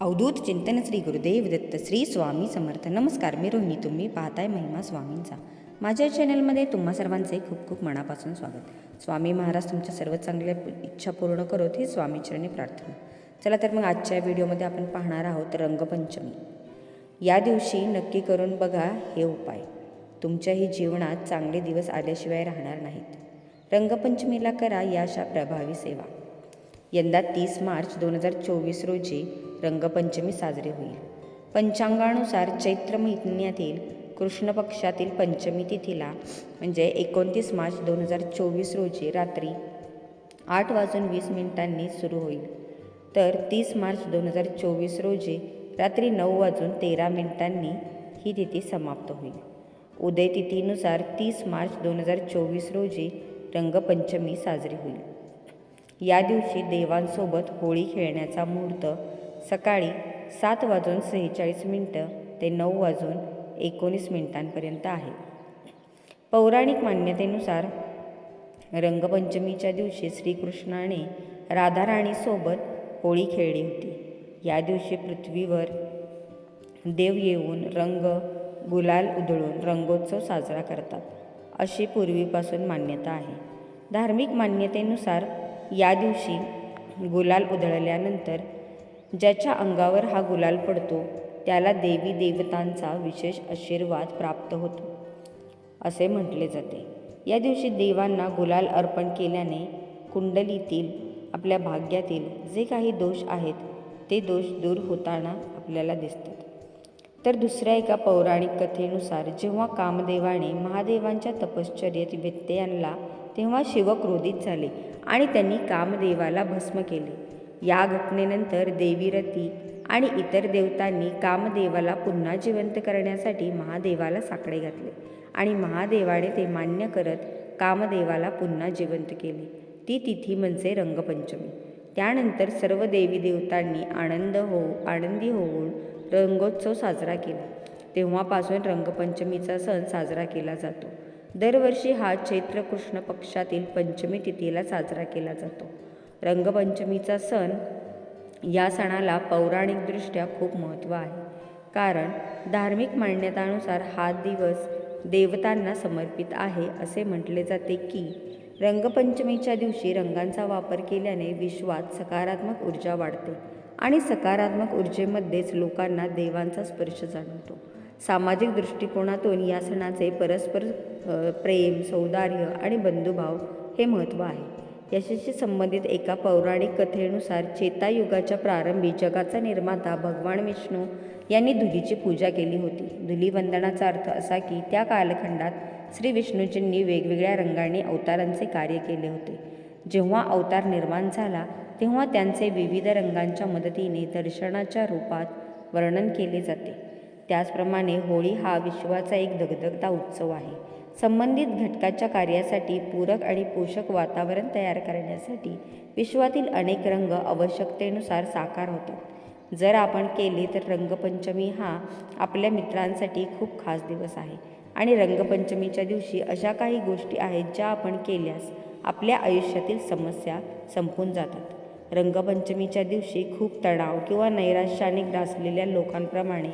अवधूत चिंतन श्री गुरुदेव दत्त श्री स्वामी समर्थ. नमस्कार मी रोहिणी. तुम्ही पाहताय महिमा स्वामींचा. माझ्या चॅनलमध्ये तुम्हा सर्वांचे खूप खूप मनापासून स्वागत. स्वामी महाराज तुमच्या सर्व चांगल्या इच्छा पूर्ण करोत ही स्वामीचरणी प्रार्थना. चला तर मग आजच्या व्हिडिओमध्ये आपण पाहणार आहोत रंगपंचमी. या दिवशी नक्की करून बघा हे उपाय. तुमच्याही जीवनात चांगले दिवस आल्याशिवाय राहणार नाहीत. रंगपंचमीला करा या अशा प्रभावी सेवा. यंदा तीस मार्च दोन हजार चोवीस रोजी रंगपंचमी साजरी होईल. पंचांगानुसार चैत्र महिन्यातील कृष्ण पक्षातील पंचमी तिथीला म्हणजे एकोणतीस मार्च दोन हजार चोवीस रोजी रात्री आठ वाजून वीस मिनिटांनी सुरू होईल. तर तीस मार्च दोन हजार चोवीस रोजी रात्री नऊ वाजून तेरा मिनिटांनी ही तिथी समाप्त होईल. उदय तिथीनुसार तीस मार्च दोन हजार चोवीस रोजी रंगपंचमी साजरी होईल. या दिवशी देवांसोबत होळी खेळण्याचा मुहूर्त सकाळी सात वाजून सेहेचाळीस मिनटं ते नऊ वाजून एकोणीस मिनिटांपर्यंत आहे. पौराणिक मान्यतेनुसार रंगपंचमीच्या दिवशी श्रीकृष्णाने राधाराणीसोबत होळी खेळली होती. या दिवशी पृथ्वीवर देव येऊन रंग गुलाल उधळून रंगोत्सव साजरा करतात अशी पूर्वीपासून मान्यता आहे. धार्मिक मान्यतेनुसार या दिवशी गुलाल उधळल्यानंतर ज्याच्या अंगावर हा गुलाल पडतो त्याला देवी देवतांचा विशेष आशीर्वाद प्राप्त होतो असे म्हटले जाते. या दिवशी देवांना गुलाल अर्पण केल्याने कुंडलीतील आपल्या भाग्यातील जे काही दोष आहेत ते दोष दूर होताना आपल्याला दिसतात. तर दुसऱ्या एका पौराणिक कथेनुसार जेव्हा कामदेवाने महादेवांच्या तपश्चर्येत व्यत्यय आणला तेव्हा शिव क्रोधित झाले आणि त्यांनी कामदेवाला भस्म केले या घटनेनंतर देवीरती आणि इतर देवतांनी कामदेवाला पुन्हा जिवंत करण्यासाठी महादेवाला साकडे घातले आणि महादेवाने ते मान्य करत कामदेवाला पुन्हा जिवंत केले. ती तिथी म्हणजे रंगपंचमी. त्यानंतर सर्व देवी देवतांनी आनंद हो आनंदी होऊन रंगोत्सव साजरा केला. तेव्हापासून रंगपंचमीचा सण साजरा केला जातो. दरवर्षी हा चैत्र कृष्ण पक्षातील पंचमी तिथीला साजरा केला जातो. रंगपंचमीचा सण या सणाला पौराणिकदृष्ट्या खूप महत्त्व आहे. कारण धार्मिक मान्यतानुसार हा दिवस देवतांना समर्पित आहे असे म्हटले जाते की रंगपंचमीच्या दिवशी रंगांचा वापर केल्याने विश्वात सकारात्मक ऊर्जा वाढते आणि सकारात्मक ऊर्जेमध्येच लोकांना देवांचा स्पर्श जाणवतो. सामाजिक दृष्टिकोनातून या सणाचे परस्पर प्रेम सौदार्य आणि बंधुभाव हे महत्त्व आहे. याच्याशी संबंधित एका पौराणिक कथेनुसार चेतायुगाच्या प्रारंभी जगाचा निर्माता भगवान विष्णू यांनी धुलीची पूजा केली होती. धुलीवंदनाचा अर्थ असा की त्या कालखंडात श्री विष्णूजींनी वेगवेगळ्या रंगांनी अवतारांचे कार्य केले होते. जेव्हा अवतार निर्माण झाला तेव्हा त्यांचे विविध रंगांच्या मदतीने दर्शनाच्या रूपात वर्णन केले जाते. त्याचप्रमाणे होळी हा विश्वाचा एक दगदगता उत्सव आहे. संबंधित घटकाच्या कार्यासाठी पूरक आणि पोषक वातावरण तयार करण्यासाठी विश्वातील अनेक रंग आवश्यकतेनुसार साकार होतात जर आपण केले तर रंगपंचमी हा आपल्या मित्रांसाठी खूप खास दिवस आहे. आणि रंगपंचमीच्या दिवशी अशा काही गोष्टी आहेत ज्या आपण केल्यास आपल्या आयुष्यातील समस्या संपून जातात. रंगपंचमीच्या दिवशी खूप तणाव किंवा नैराश्याने ग्रासलेल्या लोकांप्रमाणे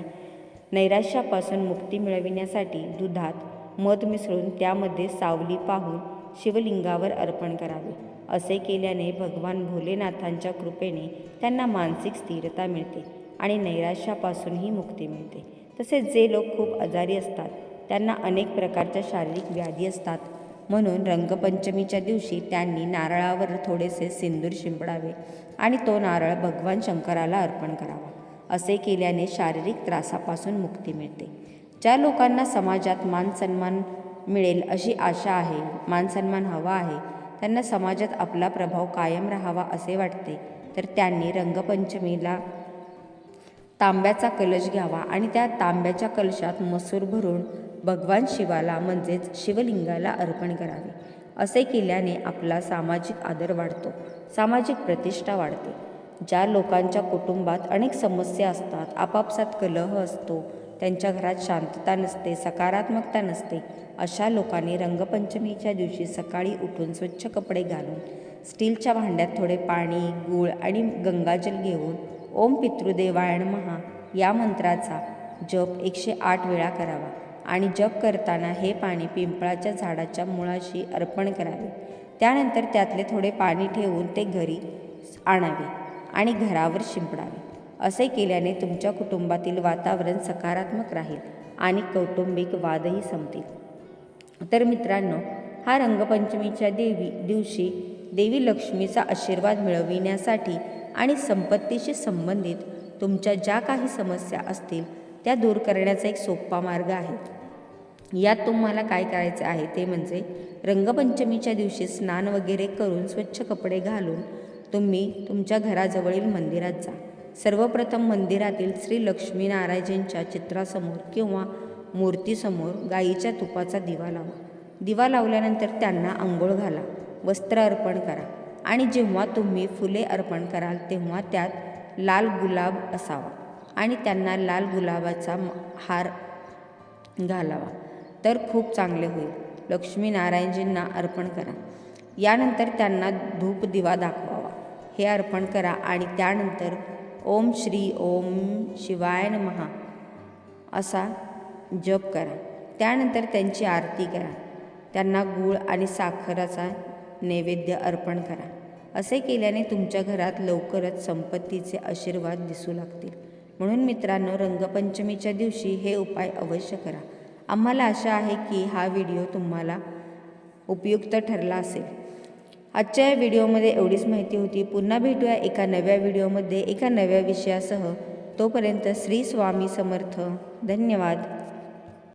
नैराश्यापासून मुक्ती मिळविण्यासाठी दुधात मध मिसळून त्यामध्ये सावली पाहून शिवलिंगावर अर्पण करावे. असे केल्याने भगवान भोलेनाथांच्या कृपेने त्यांना मानसिक स्थिरता मिळते आणि नैराश्यापासूनही मुक्ती मिळते. तसेच जे लोक खूप आजारी असतात त्यांना अनेक प्रकारच्या शारीरिक व्याधी असतात. म्हणून रंगपंचमीच्या दिवशी त्यांनी नारळावर थोडेसे सिंदूर शिंपडावे आणि तो नारळ भगवान शंकराला अर्पण करावा. असे केल्याने शारीरिक त्रासापासून मुक्ती मिळते. ज्या लोकांना समाजात मान सन्मान मिळेल अशी आशा आहे मान सन्मान हवा आहे त्यांना समाजात आपला प्रभाव कायम राहावा असे वाटते तर त्यांनी रंगपंचमीला तांब्याचा कलश घ्यावा आणि त्या तांब्याच्या कलशात मसूर भरून भगवान शिवाला म्हणजेच शिवलिंगाला अर्पण करावे. असे केल्याने आपला सामाजिक आदर वाढतो सामाजिक प्रतिष्ठा वाढते. ज्या लोकांच्या कुटुंबात अनेक समस्या असतात आपापसात कलह असतो त्यांच्या घरात शांतता नसते सकारात्मकता नसते. अशा लोकांनी रंगपंचमीच्या दिवशी सकाळी उठून स्वच्छ कपडे घालून स्टीलच्या भांड्यात थोडे पाणी गूळ आणि गंगाजल घेऊन ओम पितृदेवायण महा या मंत्राचा जप एकशे आठ वेळा करावा आणि जप करताना हे पाणी पिंपळाच्या झाडाच्या मुळाशी अर्पण करावे. त्यानंतर त्यातले थोडे पाणी ठेवून ते घरी आणावे आणि घरावर शिंपडावे. असे केल्याने तुमच्या कुटुंबातील वातावरण सकारात्मक राहील आणि कौटुंबिक वादही संपतील. तर मित्रांनो हा रंगपंचमीच्या देवी दिवशी देवी लक्ष्मीचा आशीर्वाद मिळविण्यासाठी आणि संपत्तीशी संबंधित तुमच्या ज्या काही समस्या असतील त्या दूर करण्याचा एक सोपा मार्ग आहे. यात तुम्हाला काय करायचं आहे ते म्हणजे रंगपंचमीच्या दिवशी स्नान वगैरे करून स्वच्छ कपडे घालून तुम्ही तुमच्या घराजवळील मंदिरात जा. सर्वप्रथम मंदिरातील श्री लक्ष्मीनारायणच्या चित्रासमोर किंवा मूर्तीसमोर गाईच्या तुपाचा दिवा लावा. दिवा लावल्यानंतर त्यांना आंघोळ घाला वस्त्र अर्पण करा आणि जेव्हा तुम्ही फुले अर्पण कराल तेव्हा त्यात लाल गुलाब असावा आणि त्यांना लाल गुलाबाचा म- हार घालावा. तर खूप चांगले होईल. लक्ष्मीनारायणजींना अर्पण करा. यानंतर त्यांना धूप दिवा दाखवावा. हे अर्पण करा आणि त्यानंतर ओम श्री ओम शिवाय महा असा जप करा. त्यानंतर त्यांची आरती करा. त्यांना गूळ आणि साखराचा नैवेद्य अर्पण करा. असे केल्याने तुमच्या घरात लवकरच संपत्तीचे आशीर्वाद दिसू लागतील. म्हणून मित्रांनो रंगपंचमीच्या दिवशी हे उपाय अवश्य करा. आम्हाला आशा आहे की हा व्हिडिओ तुम्हाला उपयुक्त ठरला असेल. आजच्या या व्हिडिओमध्ये एवढीच माहिती होती. पुन्हा भेटूया एका नव्या व्हिडिओमध्ये एका नव्या विषयासह. तोपर्यंत श्री स्वामी समर्थ. धन्यवाद.